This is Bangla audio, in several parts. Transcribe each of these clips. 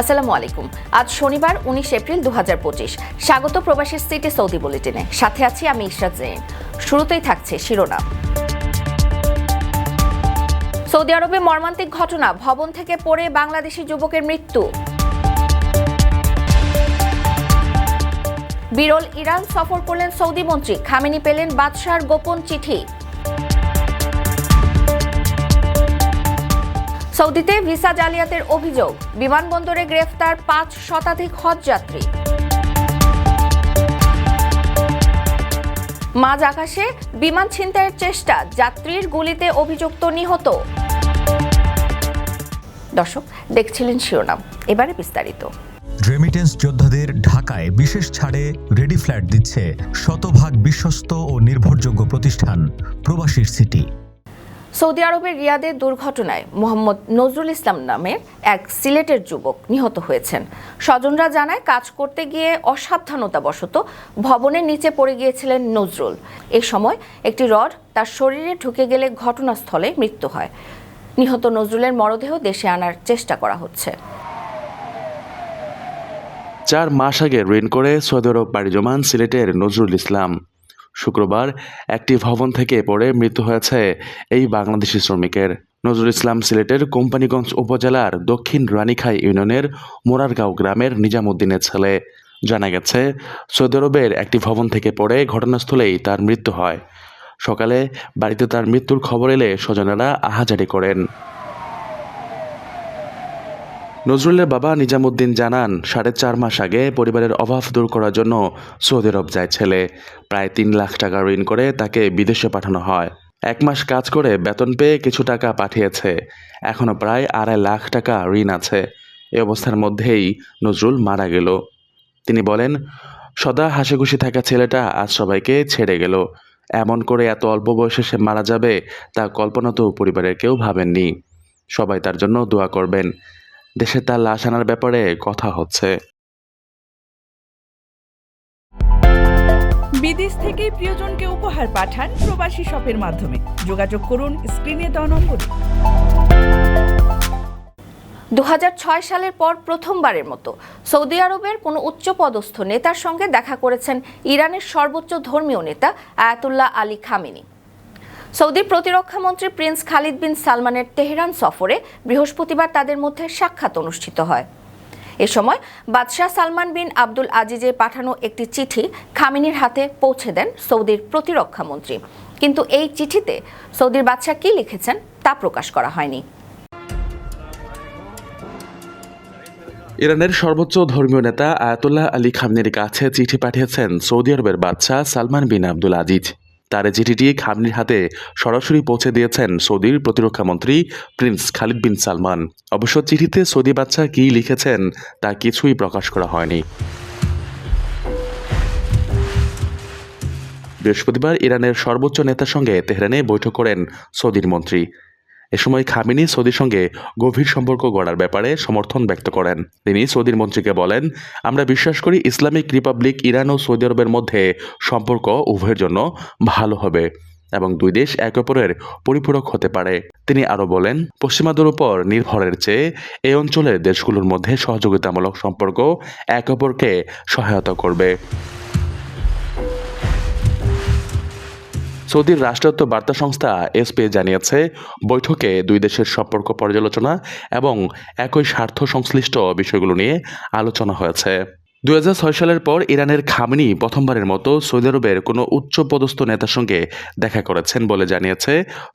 আসসালামু আলাইকুম। আজ শনিবার, উনিশ এপ্রিল দু স্বাগত প্রবাসী সিটি সৌদি বুলেটিনে। সাথে আছি আমি ইশরাত জেন শুরুতেই থাকছে শিরোনাম। সৌদি আরবে মর্মান্তিক ঘটনা। ভবন থেকে পড়ে বাংলাদেশি যুবকের মৃত্যু। বিরল ইরান সফর করলেন সৌদি মন্ত্রী। খামেনি পেলেন বাদশার গোপন চিঠি। সৌদিতে ভিসা জালিয়াতের অভিযোগ। বিমানবন্দরে গ্রেফতার পাঁচ শতাধিক হজ যাত্রী। মাঝ আকাশে বিমান ছিনতাইয়ের চেষ্টা, যাত্রীর গুলিতে অভিযুক্ত নিহত। দর্শক, দেখছিলেন শিরোনাম। এবারে বিস্তারিত। রেমিটেন্স যোদ্ধাদের ঢাকায় বিশেষ ছাড়ে রেডি ফ্ল্যাট দিচ্ছে শতভাগ বিশ্বস্ত ও নির্ভরযোগ্য প্রতিষ্ঠান প্রবাসীর সিটি। সৌদি আরবের রিয়াদে দুর্ঘটনায় মোহাম্মদ নজরুল ইসলাম নামের এক সিলেটের যুবক নিহত হয়েছেন। স্বজনরা জানায়, কাজ করতে গিয়ে অসাবধানতাবশত ভবনের নিচে পড়ে গিয়েছিলেন নজরুল। এ সময় একটি রড তার শরীরে ঢুকে গেলে ঘটনাস্থলে মৃত্যু হয়। নিহত নজরুলের মরদেহ দেশে আনার চেষ্টা করা হচ্ছে। চার মাস আগে ঋণ করে সৌদি আরব পাড়ি জমান সিলেটের নজরুল ইসলাম শুক্রবার একটি ভবন থেকে পড়ে মৃত্যু হয়েছে এই বাংলাদেশি শ্রমিকের। নজরুল ইসলাম সিলেটের কোম্পানিগঞ্জ উপজেলার দক্ষিণ রানীখাই ইউনিয়নের মোরারগাঁও গ্রামের নিজামুদ্দিনের ছেলে। জানা গেছে, সৌদি আরবের একটি ভবন থেকে পড়ে ঘটনাস্থলেই তার মৃত্যু হয়। সকালে বাড়িতে তার মৃত্যুর খবর এলে স্বজনেরা আহাজারি করেন। নজরুলের বাবা নিজামুদ্দিন জানান, সাড়ে চার মাস আগে পরিবারের অভাব দূর করার জন্য সৌদি আরব যায় ছেলে। প্রায় তিন লাখ টাকা ঋণ করে তাকে বিদেশে পাঠানো হয়। এক মাস কাজ করে বেতন পেয়ে কিছু টাকা পাঠিয়েছে। এখনও প্রায় আড়াই লাখ টাকা ঋণ আছে। এ অবস্থার মধ্যেই নজরুল মারা গেল। তিনি বলেন, সদা হাসিখুশি থাকা ছেলেটা আজ সবাইকে ছেড়ে গেল। এমন করে এত অল্প বয়সে সে মারা যাবে তা কল্পনা তো পরিবারের কেউ ভাবেননি। সবাই তার জন্য দোয়া করবেন। দেশে তার লাশ আনার ব্যাপারে কথা হচ্ছে। বিদেশ থেকে প্রিয়জনকে উপহার পাঠান প্রবাসী শপের মাধ্যমে। যোগাযোগ করুন স্ক্রিনে দেওয়া নম্বরে। দু সালের পর প্রথমবারের মতো সৌদি আরবের কোনো উচ্চপদস্থ নেতার সঙ্গে দেখা করেছেন ইরানের সর্বোচ্চ ধর্মীয় নেতা আয়াতুল্লাহ আলী খামেনি। সৌদির প্রতিরক্ষামন্ত্রী প্রিন্স খালিদ বিন সালমানের তেহরান সফরে বৃহস্পতিবার তাদের মধ্যে সাক্ষাৎ অনুষ্ঠিত হয়। এ সময় বাদশাহ সালমান বিন আব্দুল আজিজে পাঠানো একটি চিঠি খামিনির হাতে পৌঁছে দেন সৌদির প্রতিরক্ষামন্ত্রী। কিন্তু এই চিঠিতে সৌদির বাদশাহ কি লিখেছেন তা প্রকাশ করা হয়নি। ইরানের সর্বোচ্চ ধর্মীয় নেতা আয়াতুল্লাহ আলী খামনির কাছে চিঠি পাঠিয়েছেন সৌদি আরবের বাদশাহ সালমান বিন আব্দুল আজিজ। তার চিঠিটি খামনির হাতে সরাসরি পৌঁছে দিয়েছেন সৌদির প্রতিরক্ষামন্ত্রী প্রিন্স খালিদ বিন সালমান। অবশ্য চিঠিতে সৌদি বাচ্চা কি লিখেছেন তা কিছুই প্রকাশ করা হয়নি। বৃহস্পতিবার ইরানের সর্বোচ্চ নেতার সঙ্গে তেহরানে বৈঠক করেন সৌদির মন্ত্রী। এ সময় খামিনি সৌদির সঙ্গে গভীর সম্পর্ক গড়ার ব্যাপারে সমর্থন ব্যক্ত করেন। তিনি সৌদির মন্ত্রীকে বলেন, আমরা বিশ্বাস করি ইসলামিক রিপাবলিক ইরান ও সৌদি আরবের মধ্যে সম্পর্ক উভয়ের জন্য ভালো হবে এবং দুই দেশ একে অপরের পরিপূরক হতে পারে। তিনি আরও বলেন, পশ্চিমাদের উপর নির্ভরের চেয়ে এই অঞ্চলের দেশগুলোর মধ্যে সহযোগিতামূলক সম্পর্ক একে অপরকে সহায়তা করবে। সৌদির রাষ্ট্রায়ত্ত বার্তা সংস্থা এসপি জানিয়েছে, বৈঠকে দুই দেশের সম্পর্ক পর্যালোচনা এবং একই স্বার্থ সংশ্লিষ্ট বিষয়গুলো নিয়ে আলোচনা হয়েছে। দুই হাজার ছয় সালের পর ইরানের খামনি প্রথমবারের মতো সৌদি আরবের কোনো উচ্চ পদস্থ নেতার সঙ্গে দেখা করেছেন বলে জানিয়েছে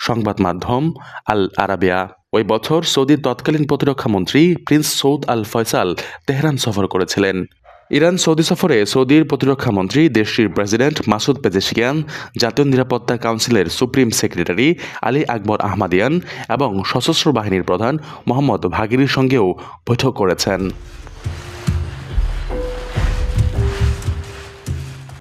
সংবাদ মাধ্যম আল আরাবিয়া। ওই বছর সৌদির তৎকালীন প্রতিরক্ষামন্ত্রী Prince Saud al Faisal Tehran সফর করেছিলেন। ইরান সৌদি সফরে সৌদির প্রতিরক্ষা মন্ত্রী, দেশটির প্রেসিডেন্ট মাসুদ পেজেসিয়ান জাতীয় নিরাপত্তা কাউন্সিলের supreme secretary Ali Akbar Ahmadian এবং সশস্ত্র বাহিনীর প্রধান মোহাম্মদ ভাগিরির সঙ্গেও বৈঠক করেছেন।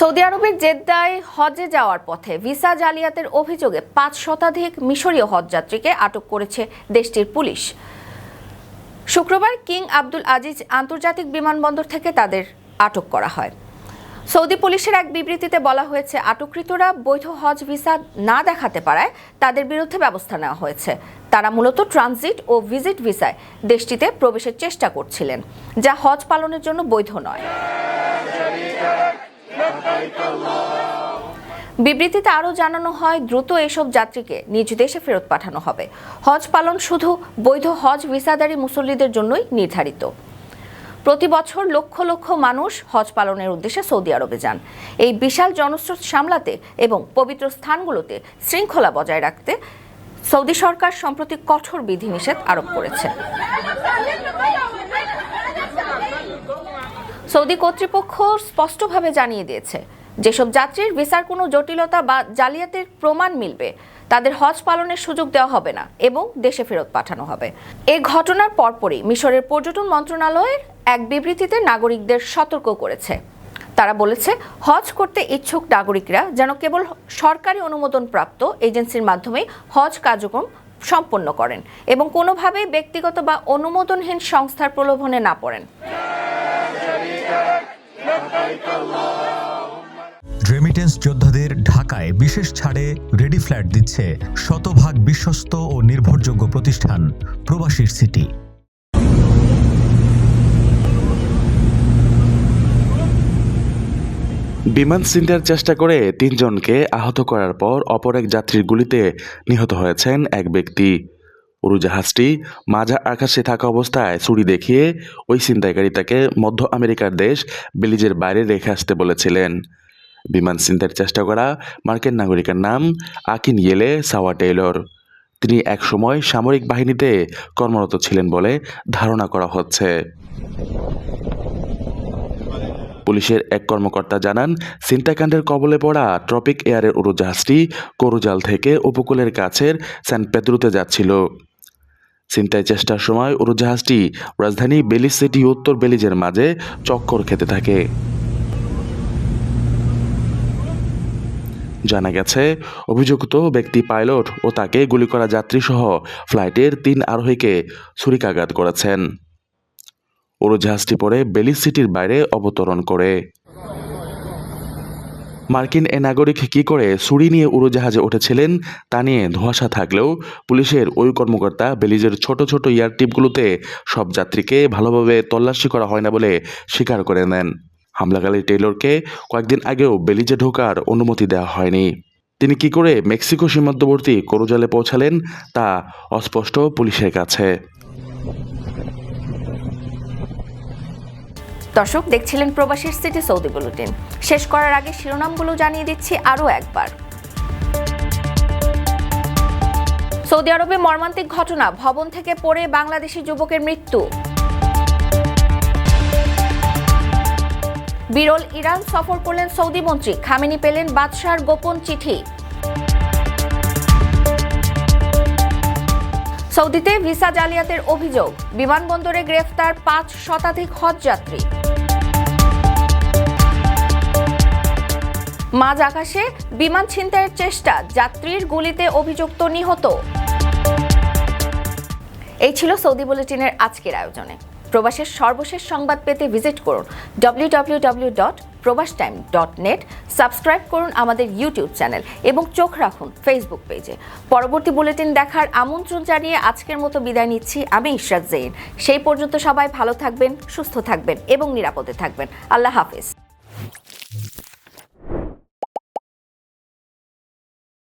সৌদি আরবের জেদ্দায় হজে যাওয়ার পথে ভিসা জালিয়াতের অভিযোগে পাঁচ শতাধিক মিশরীয় হজযাত্রীকে আটক করেছে দেশটির পুলিশ। শুক্রবার কিং আব্দুল আজিজ আন্তর্জাতিক বিমানবন্দর থেকে তাদের আটক করা হয়। সৌদি পুলিশের এক বিবৃতিতে বলা হয়েছে, আটককৃতরা বৈধ হজ ভিসা না দেখাতে পারায় তাদের বিরুদ্ধে ব্যবস্থা নেওয়া হয়েছে। তারা মূলত ট্রানজিট ও ভিজিট ভিসায় দেশটিতে প্রবেশের চেষ্টা করছিলেন, যা হজ পালনের জন্য বৈধ নয়। বিবৃতিতে আরও জানানো হয়, দ্রুত এসব যাত্রীকে নিজ দেশে ফেরত পাঠানো হবে। হজ পালন শুধু বৈধ হজ ভিসাদারী মুসল্লিদের জন্যই নির্ধারিত। প্রতি বছর লক্ষ লক্ষ মানুষ হজ পালনের উদ্দেশ্যে সৌদি আরবে যান। এই বিশাল জনস্রোত সামলাতে এবং পবিত্র স্থানগুলোতে শৃঙ্খলা বজায় রাখতে সৌদি সরকার সম্প্রতি কঠোর বিধিনিষেধ আরোপ করেছে। সৌদি কর্তৃপক্ষ স্পষ্টভাবে জানিয়ে দিয়েছে, যেসব যাত্রীর ভিসার কোনো জটিলতা বা জালিয়াতির প্রমাণ মিলবে, তাদের হজ পালনের সুযোগ দেওয়া হবে না এবং দেশে ফেরত পাঠানো হবে। এই ঘটনার পরপরই মিশরের পর্যটন মন্ত্রণালয়ের এক বিবৃতিতে নাগরিকদের সতর্ক করেছে। তারা বলেছে, হজ করতে ইচ্ছুক নাগরিকরা যেন কেবল সরকারি অনুমোদনপ্রাপ্ত এজেন্সির মাধ্যমে হজ কার্যক্রম সম্পন্ন করেন এবং কোনোভাবেই ব্যক্তিগত বা অনুমোদনহীন সংস্থার প্রলোভনে না পড়েন। রেমিটেন্স যোদ্ধাদের ঢাকায় বিশেষ ছাড়ে রেডি ফ্ল্যাট দিচ্ছে শতভাগ বিশ্বস্ত ও নির্ভরযোগ্য প্রতিষ্ঠান, প্রবাসীর সিটি। বিমান ছিনতাইয়ের চেষ্টা করে তিনজনকে আহত করার পর অপর এক যাত্রীর গুলিতে নিহত হয়েছেন এক ব্যক্তি। উড়োজাহাজটি মাঝা আকাশে থাকা অবস্থায় ছুরি দেখিয়ে ওই ছিনতাইকারী তাকে মধ্য আমেরিকার দেশ বেলিজের বাইরে রেখে আসতে বলেছিলেন। বিমান ছিনতাইয়ের চেষ্টা করা মার্কিন নাগরিকের নাম আকিন ইয়েলে সাওয়া টেইলর। তিনি একসময় সামরিক বাহিনীতে কর্মরত ছিলেন বলে ধারণা করা হচ্ছে। পুলিশের এক কর্মকর্তা জানান সিন্তাকাণ্ডের কবলে পড়া ট্রপিক এয়ারের উড়োজাহাজটি করুজাল থেকে উপকূলের কাছের স্যান পেদ্রুতে যাচ্ছিল। ছিনতাই চেষ্টার সময় উড়োজাহাজটি রাজধানী বেলিজ সিটি, উত্তর বেলিজের মাঝে চক্কর খেতে থাকে। জানা গেছে, অভিযুক্ত ব্যক্তি পাইলট ও তাকে গুলি করা যাত্রীসহ ফ্লাইটের তিন আরোহীকে ছুরিকাঘাত করেছেন। উড়োজাহাজটি পরে বেলিজ সিটির বাইরে অবতরণ করে। মার্কিন এ নাগরিক কি করে ছুরি নিয়ে উড়োজাহাজে উঠেছিলেন তা নিয়ে ধোঁয়াশা থাকলেও পুলিশের ওই কর্মকর্তা বেলিজের ছোট ছোট এয়ারটিপগুলোতে সব যাত্রীকে ভালোভাবে তল্লাশি করা হয় না বলে স্বীকার করে নেন। হামলাকারী টেইলরকে কয়েকদিন আগেও বেলিজে ঢোকার অনুমতি দেওয়া হয়নি। তিনি কি করে মেক্সিকো সীমান্তবর্তী করুজালে পৌঁছালেন তা অস্পষ্ট পুলিশের কাছে। দর্শক, দেখছিলেন প্রবাসীর সিটি সৌদি বুলেটিন। শেষ করার আগে শিরোনামগুলো জানিয়ে দিচ্ছি আরও একবার। সৌদি আরবে মর্মান্তিক ঘটনা, ভবন থেকে পড়ে বাংলাদেশি যুবকের মৃত্যু। বিরল ইরান সফর করলেন সৌদি মন্ত্রী, খামেনি পেলেন বাদশার গোপন চিঠি। সৌদিতে ভিসা জালিয়াতের অভিযোগ, বিমানবন্দরে গ্রেফতার পাঁচ শতাধিক হজযাত্রী মাঝ আকাশে বিমান ছিনতাইয়ের চেষ্টা, যাত্রীর গুলিতে অভিযুক্ত নিহত। এই ছিল সৌদি বুলেটিনের আজকের আয়োজনে। প্রবাসের সর্বশেষ সংবাদ পেতে ভিজিট করুন www.probastoime.net dot Probash time dot net subscribe করুন আমাদের ইউটিউব চ্যানেল এবং চোখ রাখুন ফেসবুক পেজে পরবর্তী বুলেটিন দেখার আমন্ত্রণ জানিয়ে আজকের মতো বিদায় নিচ্ছি আমি ইশরাত জেইন সেই পর্যন্ত সবাই ভালো থাকবেন, সুস্থ থাকবেন এবং নিরাপদে থাকবেন। আল্লাহ হাফেজ।